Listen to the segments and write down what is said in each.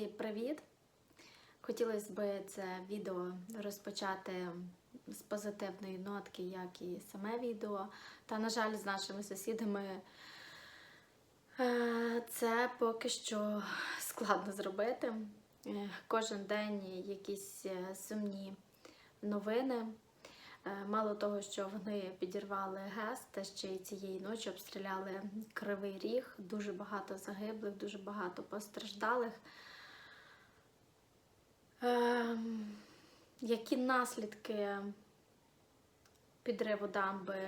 привіт! Хотілося б це відео розпочати з позитивної нотки, як і саме відео. Та, на жаль, з нашими сусідами е, це поки що складно зробити. Е, Кожен день якісь е, сумні новини. Мало того, що вони підірвали ГЕС, та ще й цієї ночі обстріляли Кривий Ріг, дуже багато загиблих, дуже багато постраждалих. Ем, які наслідки підриву дамби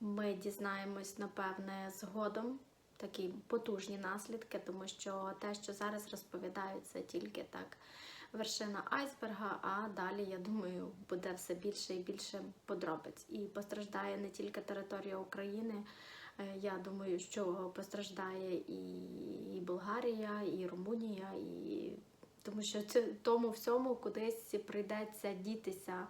ми дізнаємось, напевне, згодом. Такі потужні наслідки, тому що те, що зараз розповідають, це тільки так вершина айсберга, а далі, я думаю, буде все більше і більше подробиць. І постраждає не тільки територія України. е, Я думаю, що постраждає і, і Болгарія, і Румунія, і тому що тому всьому кудись прийдеться дітися.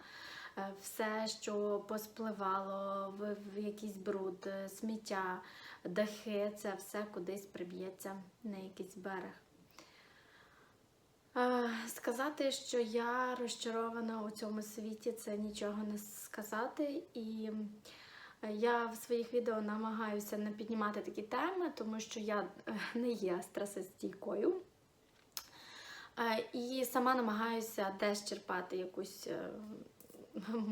Е, Все, що поспливало в, якийсь бруд, е, сміття, дахи, це все кудись приб'ється на якийсь берег. Е, Сказати, що я розчарована у цьому світі, це нічого не сказати. І я в своїх відео намагаюся не піднімати такі теми, тому що я не є стресостійкою. Е, І сама намагаюся теж черпати якусь е,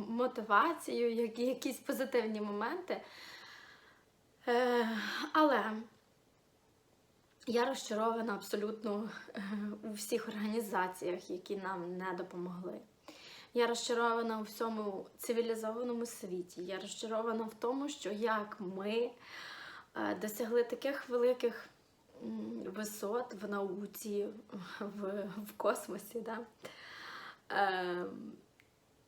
мотивацію, якісь позитивні моменти. Е, Але я розчарована абсолютно у всіх організаціях, які нам не допомогли. Я розчарована у всьому цивілізованому світі. Я розчарована в тому, що як ми досягли таких великих висот в науці, в, в космосі. Да? Е,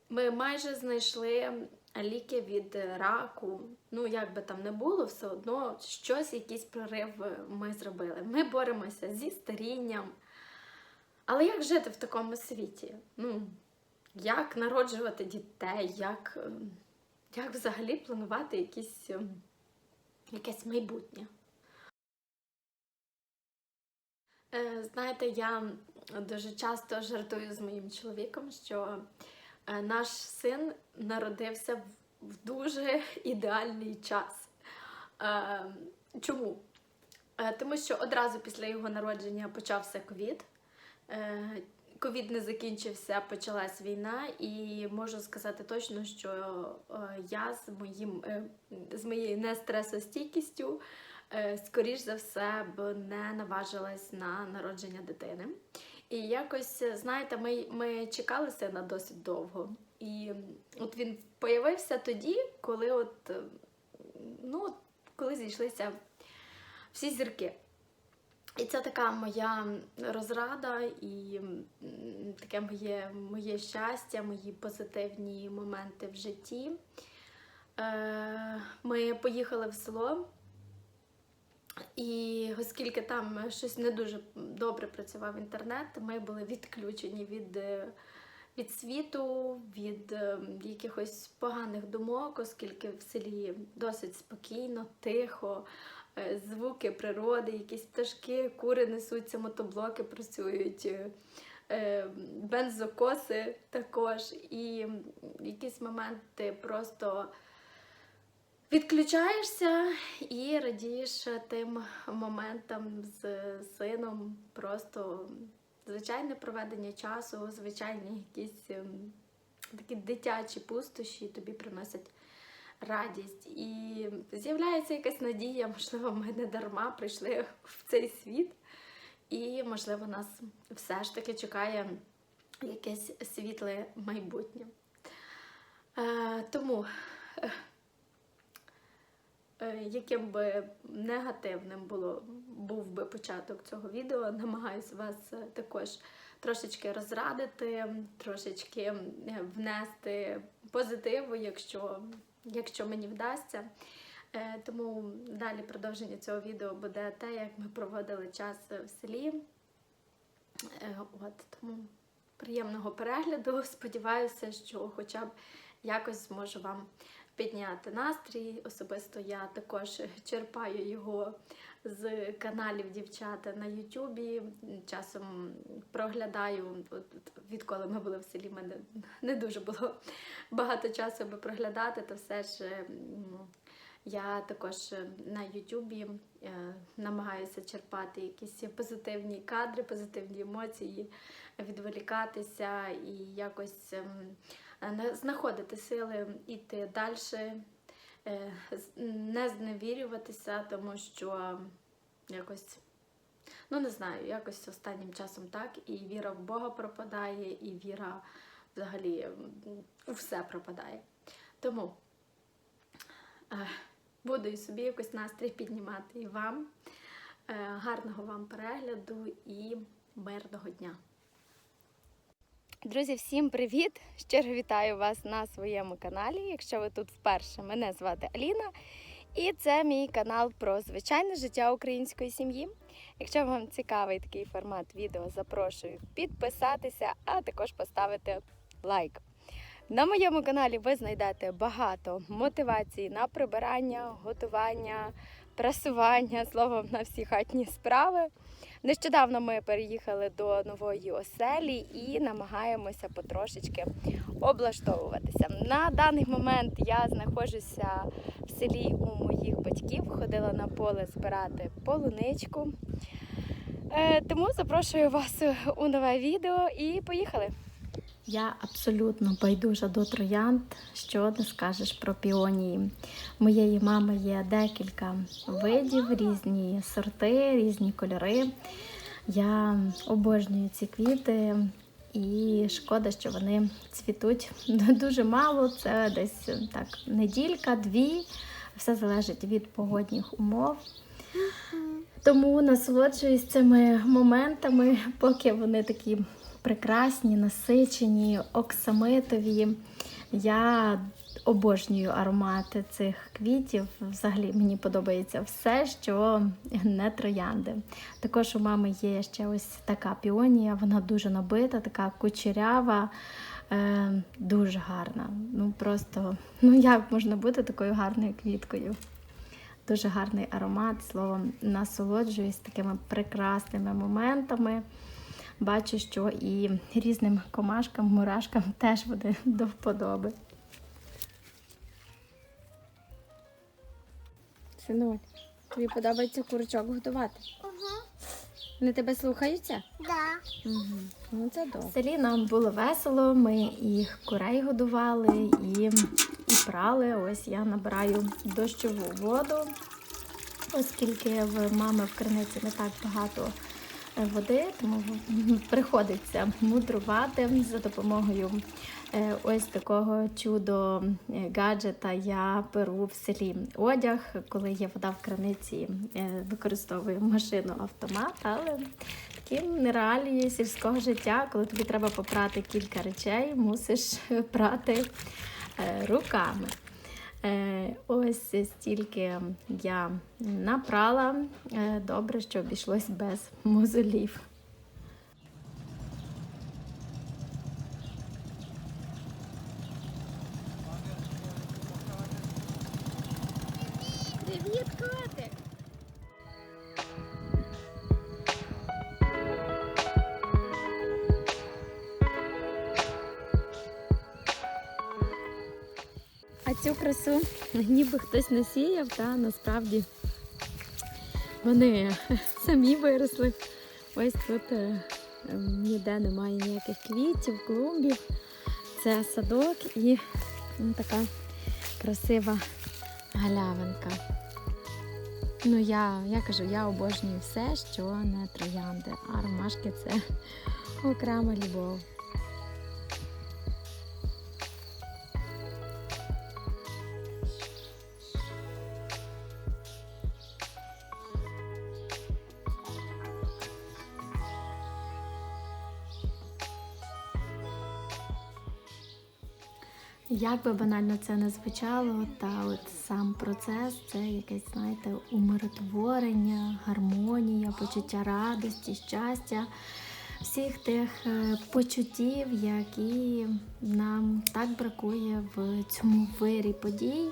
Ми майже знайшли ліки від раку. Ну, як би там не було, все одно щось, якийсь прорив ми зробили. Ми боремося зі старінням. Але як жити в такому світі? Ну, як народжувати дітей, як, ем, як взагалі планувати якісь, ем, якесь майбутнє? Знаєте, я дуже часто жартую з моїм чоловіком, що е, наш син народився в- дуже ідеальний час. Е, Чому? Е, Тому що одразу після його народження почався ковід. Е, Ковід не закінчився, почалась війна, і можу сказати точно, що е, я з моїм е, з моєю нестресостійкістю, е, скоріш за все, б не наважилась на народження дитини. І якось, знаєте, ми, ми чекали сина досить довго. І от він появився тоді, коли от, е, ну, коли зійшлися всі зірки. І це така моя розрада і таке моє, моє щастя, мої позитивні моменти в житті. Е, Ми поїхали в село, і оскільки там щось не дуже добре працював інтернет, ми були відключені від, е, від світу, від е, якихось поганих думок, оскільки в селі досить спокійно, тихо, е, звуки природи, якісь пташки, кури несуться, мотоблоки працюють. Бензокоси також, і якісь моменти просто відключаєшся і радієш тим моментам з сином. Просто звичайне проведення часу, звичайні якісь ем, такі дитячі пустощі тобі приносять радість. І з'являється якась надія, можливо, ми не дарма прийшли в цей світ. І, можливо, нас все ж таки чекає якесь світле майбутнє. Е, тому е, яким би негативним було, був би початок цього відео, намагаюся вас е, також трошечки розрадити, трошечки е, внести позитиву, якщо, якщо мені вдасться. Е, Тому далі продовження цього відео буде те, як ми проводили час в селі. Е, От, тому приємного перегляду. Сподіваюся, що хоча б якось зможу вам підняти настрій. Особисто я також черпаю його з каналів дівчата на Ютубі. Часом проглядаю, от відколи ми були в селі, мене не дуже було багато часу, аби проглядати, то все ж я також на Ютубі е, намагаюся черпати якісь позитивні кадри, позитивні емоції, відволікатися і якось ем, знаходити сили іти далі, не зневірюватися, тому що якось, ну не знаю, якось останнім часом так, і віра в Бога пропадає, і віра взагалі у все пропадає. Тому е, буду і собі якось настрій піднімати і вам. Е, Гарного вам перегляду і мирного дня! Друзі, всім привіт! Щиро вітаю вас на своєму каналі. Якщо ви тут вперше, мене звати Аліна, і це мій канал про звичайне життя української сім'ї. Якщо вам цікавий такий формат відео, запрошую підписатися, а також поставити лайк. На моєму каналі ви знайдете багато мотивації на прибирання, готування, прасування, словом, на всі хатні справи. Нещодавно ми переїхали до нової оселі і намагаємося потрошечки облаштовуватися. На даний момент я знаходжуся в селі у моїх батьків, ходила на поле збирати полуничку. Е, Тому запрошую вас у нове відео і поїхали! Я абсолютно байдужа до троянд. Що не скажеш про піонії? У моєї мами є декілька видів, різні сорти, різні кольори. Я обожнюю ці квіти, і шкода, що вони цвітуть дуже мало. Це десь так неділька, дві. Все залежить від погодних умов. Тому насолоджуюсь цими моментами, поки вони такі прекрасні, насичені, оксамитові. Я обожнюю аромати цих квітів. Взагалі мені подобається все, що не троянди. Також у мами є ще ось така піонія, вона дуже набита, така кучерява. Е, дуже гарна. Ну просто, ну як можна бути такою гарною квіткою? Дуже гарний аромат, словом, насолоджуюсь такими прекрасними моментами. Бачу, що і різним комашкам, мурашкам теж буде до вподоби. Синуль, тобі подобається курочок готувати? Вони тебе слухаються? Да. Угу. Ну це В селі нам було весело, ми і курей годували, і, і прали. Ось я набираю дощову воду, оскільки в мами в криниці не так багато води, тому приходиться мудрувати за допомогою е, ось такого чудо е, гаджета. Я перу в селі одяг. Коли є вода в криниці, е, використовую машину автомат, але такі нереалії сільського життя, коли тобі треба попрати кілька речей, мусиш прати руками. Е, Ось стільки я напрала. Е, Добре, що обійшлось без мозолів. Цю красу ніби хтось насіяв, та насправді вони самі виросли. Ось тут е, ніде немає ніяких квітів, клумбів. Це садок і така красива галявинка. Ну, я, я кажу, я обожнюю все, що не троянди, а ромашки це окрема любов. Як би банально це не звучало, та от сам процес це якесь, знаєте, умиротворення, гармонія, почуття радості, щастя, всіх тих е, почуттів, які нам так бракує в цьому вирі подій.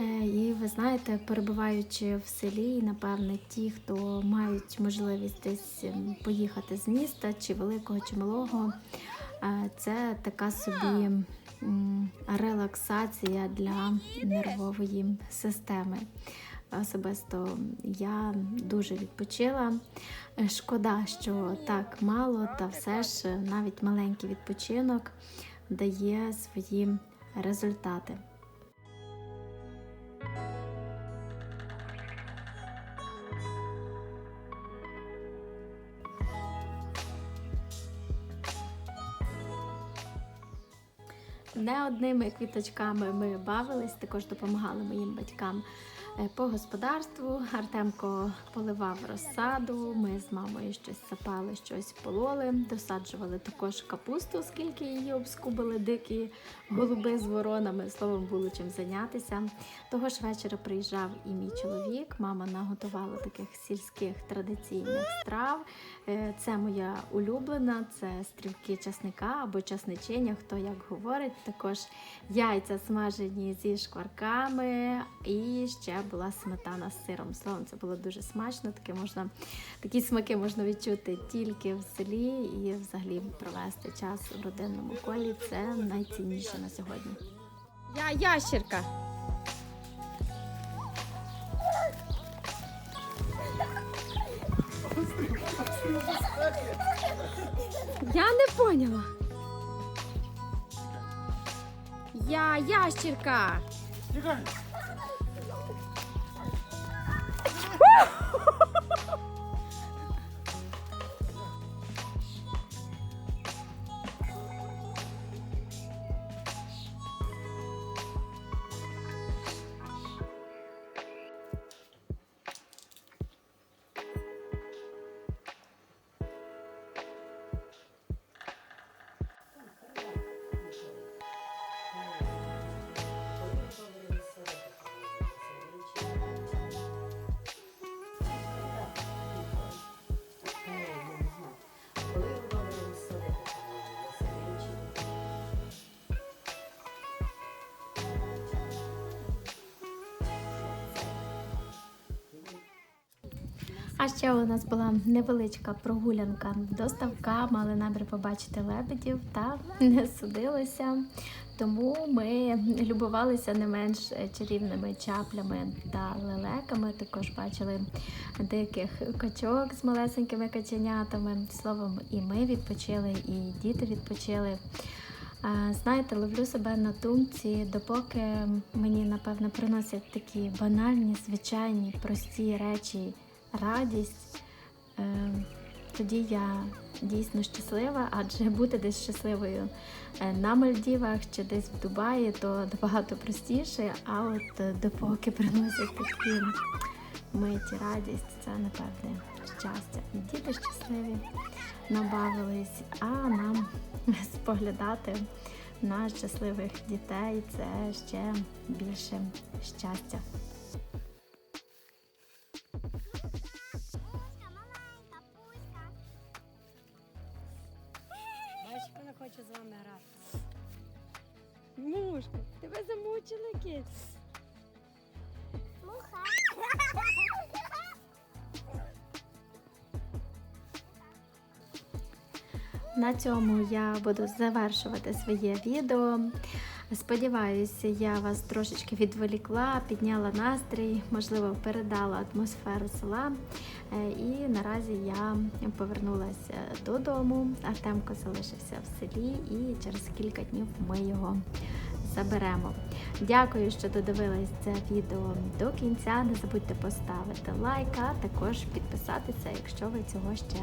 Е, І ви знаєте, перебуваючи в селі, напевне, ті, хто мають можливість десь ем, поїхати з міста, чи великого, чи малого, е, це така собі релаксація для нервової системи. Особисто я дуже відпочила. Шкода, що так мало, та все ж навіть маленький відпочинок дає свої результати. Не одними квіточками ми бавились, також допомагали моїм батькам е, по господарству. Артемко поливав розсаду. Ми з мамою щось сапали, щось пололи, досаджували також капусту, оскільки її обскубили дикі голуби з воронами. Словом, було чим зайнятися. Того ж вечора приїжджав і мій чоловік. Мама наготувала таких сільських традиційних страв. Е, Це моя улюблена, це стрілки часника або часничиня, хто як говорить. Також яйця смажені зі шкварками, і ще була сметана з сиром. Словом, це було дуже смачно. Таке можна такі смаки можна відчути тільки в селі і взагалі провести час в родинному колі. Це найцінніше на сьогодні. Я ящерка. Я не поняла. Я ящерка. А ще у нас була невеличка прогулянка до ставка, мали намір побачити лебедів та не судилося. Тому ми любувалися не менш чарівними чаплями та лелеками. Також бачили диких качок з малесенькими каченятами. Словом, і ми відпочили, і діти відпочили. Знаєте, ловлю себе на думці, допоки мені напевно приносять такі банальні, звичайні, прості речі радість, е, тоді я дійсно щаслива, адже бути десь щасливою е, на Мальдівах чи десь в Дубаї, то набагато простіше. А от е, допоки приносять такі миті радість, це напевне щастя. Діти щасливі набавились, а нам споглядати на щасливих дітей це ще більше щастя. Хоче з вами грати. Мушка, тебе замучили кіт. На цьому я буду завершувати своє відео. Сподіваюся, я вас трошечки відволікла, підняла настрій, можливо, передала атмосферу села. Е, І наразі я повернулася додому. Артемко залишився в селі, і через кілька днів ми його заберемо. Дякую, що додивились це відео до кінця. Не забудьте поставити лайк, а також підписатися, якщо ви цього ще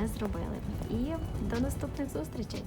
не зробили. І до наступних зустрічей!